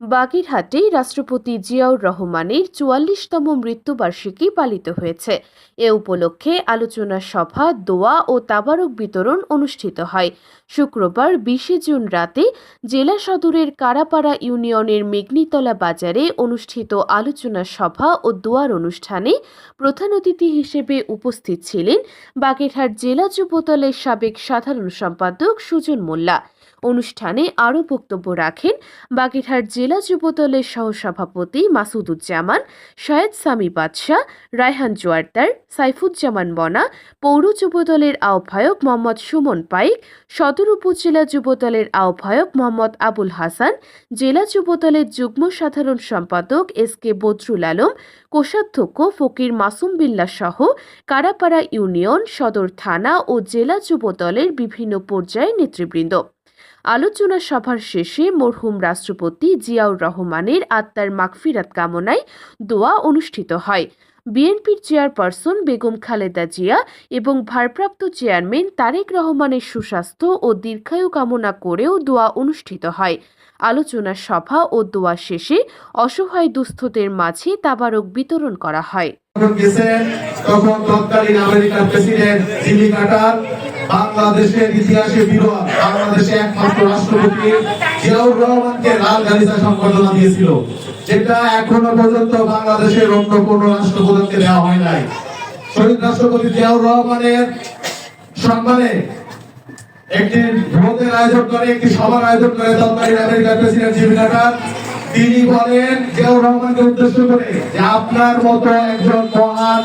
বাগেরহাটে রাষ্ট্রপতি জিয়াউর রহমানের চুয়াল্লিশতম মৃত্যুবার্ষিকী পালিত হয়েছে। এ উপলক্ষে আলোচনা সভা, দোয়া ও তাবারক বিতরণ অনুষ্ঠিত হয়। শুক্রবার বিশে জুন রাতে জেলা সদরের কারাপাড়া ইউনিয়নের মেঘনিতলা বাজারে অনুষ্ঠিত আলোচনা সভা ও দোয়ার অনুষ্ঠানে প্রধান অতিথি হিসেবে উপস্থিত ছিলেন বাগেরহাট জেলা যুবদলের সাবেক সাধারণ সম্পাদক সুজন মোল্লা। অনুষ্ঠানে আরও বক্তব্য রাখেন বাগেরহাট জেলা যুবদলের সহসভাপতি মাসুদুজ্জামান সৈয়দ সামি বাদশাহ, রায়হান জোয়ারদার সাইফুজ্জামান বনা পৌর যুবদলের আহ্বায়ক মোহাম্মদ সুমন পাইক, সদর উপজেলা যুবদলের আহ্বায়ক মোহাম্মদ আবুল হাসান, জেলা যুবদলের যুগ্ম সাধারণ সম্পাদক এস কে বদরুল আলম, কোষাধ্যক্ষ ফকির মাসুম বিল্লা সহ কারাপাড়া ইউনিয়ন, সদর থানা ও জেলা যুবদলের বিভিন্ন পর্যায়ে নেতৃবৃন্দ। আলোচনা সভার শেষে মরহুম রাষ্ট্রপতি জিয়াউর রহমানের আত্মার মাগফিরাত কামনায় দোয়া অনুষ্ঠিত হয়। বিএনপির চেয়ারপারসন বেগম খালেদা জিয়া এবং ভারপ্রাপ্ত চেয়ারম্যান তারেক রহমানের সুস্বাস্থ্য ও দীর্ঘায়ু কামনা করেও দোয়া অনুষ্ঠিত হয়। আলোচনা সভা ও দোয়া শেষে অসহায় দুস্থদের মাঝে তাবারক বিতরণ করা হয়। বাংলাদেশের ইতিহাসে বিরল, বাংলাদেশে একমাত্র রাষ্ট্রপতি জিয়াউর রহমানকে লাল গালিচা দিয়েছিল, যেটা এখনও পর্যন্ত বাংলাদেশের অন্য কোন রাষ্ট্রপ্রধানকে দেওয়া হয় নাই। শহীদ রাষ্ট্রপতি জিয়াউর রহমানের সম্মানে একটি ভোটের আয়োজন করে, একটি সভার আয়োজন করে তৎকালীন আমেরিকার প্রেসিডেন্ট জিমি কার্টার তিনি বলেন, জিয়াউর রহমানকে উদ্দেশ্য করে যে আপনার মতো একজন মহান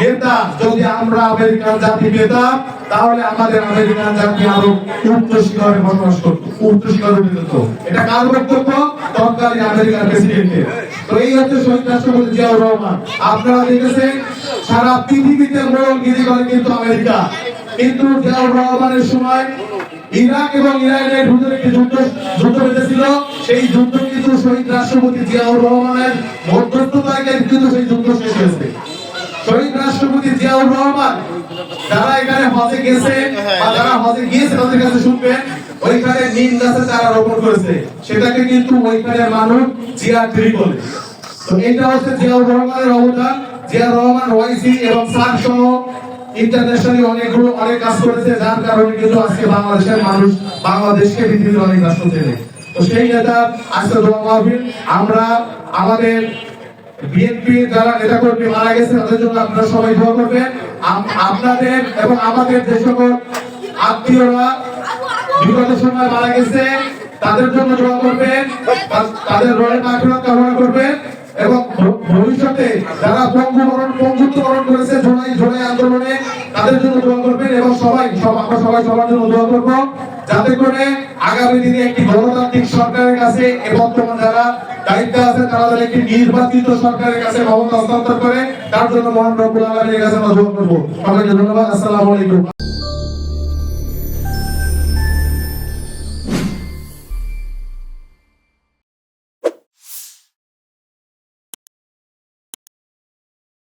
নেতা, যদি আমরা আমেরিকান জাতি পেতাম তাহলে আমাদের আমেরিকান জাতি আরও উচ্চ শিখরে বসবাস করত উচ্চ শিখরে উন্নীত এটা কার বক্তব্য? তৎকালীন আমেরিকার প্রেসিডেন্টের তো এই হচ্ছে শহীদ জিয়াউর রহমান। আপনারা দেখেছেন, সারা পৃথিবীতে মোড়লগিরি করে কিন্তু আমেরিকা। কিন্তু জিয়াউর রহমানের সময় ইরাক এবং ইরানের ভিতরে একটি যুদ্ধ যুদ্ধ বেঁধেছিল। সেই যুদ্ধ কিন্তু শহীদ রাষ্ট্রপতি জিয়াউর রহমানের মধ্যস্থতায় কিন্তু সেই যুদ্ধ শেষ হয়েছে। শহীদ রাষ্ট্রপতি জিয়াউর রহমান, যারা এখানে হজে গেছে বা যারা হজে গিয়েছে, তাদের কাছে শুনবেন, ওইখানে নিম গাছে চারা রোপণ করেছে। সেটাকে কিন্তু ওইখানে মানুষ জিয়া ট্রি বলে। তো এটা হচ্ছে জিয়াউর রহমানের অবদান। জিয়াউর রহমান ওয়াইসি এবং সার সহ ইন্টারন্যাশনালি অনেকগুলো অনেক কাজ করেছে, যার কারণে কিন্তু আজকে বাংলাদেশের মানুষ বাংলাদেশকে পৃথিবীর অনেক রাষ্ট্র চেনে। তো সেই নেতা আজকে দোয়া মাহফিল, আমরা আমাদের বিএনপি যারা নেতা কর্মী মারা গেছে, তাদের জন্য আপনারা সবাই দোয়া করবেন। আপনাদের এবং আমাদের যে সকল আত্মীয়রা বিগত সময় মারা গেছে, তাদের জন্য দোয়া করবেন তাদের রয়ের মাগফিরাত কামনা করবেন এবং ভবিষ্যতে যারা পঙ্গু মরণ পঙ্গুত্ব বরণ করেছে জোড়াই জোড়াই আন্দোলনে, তাদের জন্য আমরা সবাই সবার জন্য দোয়া করব। যাতে করে আগামী দিনে একটি গণতান্ত্রিক সরকারের কাছে এ বর্তমান যারা দায়িত্বে আছে, তারা যেন একটি নির্বাচিত সরকারের কাছে ক্ষমতা হস্তান্তর করে, তার জন্য মহান রব্বুল আলমীর কাছে আমরা দোয়া করব। সবাইকে ধন্যবাদ। আসসালামু আলাইকুম।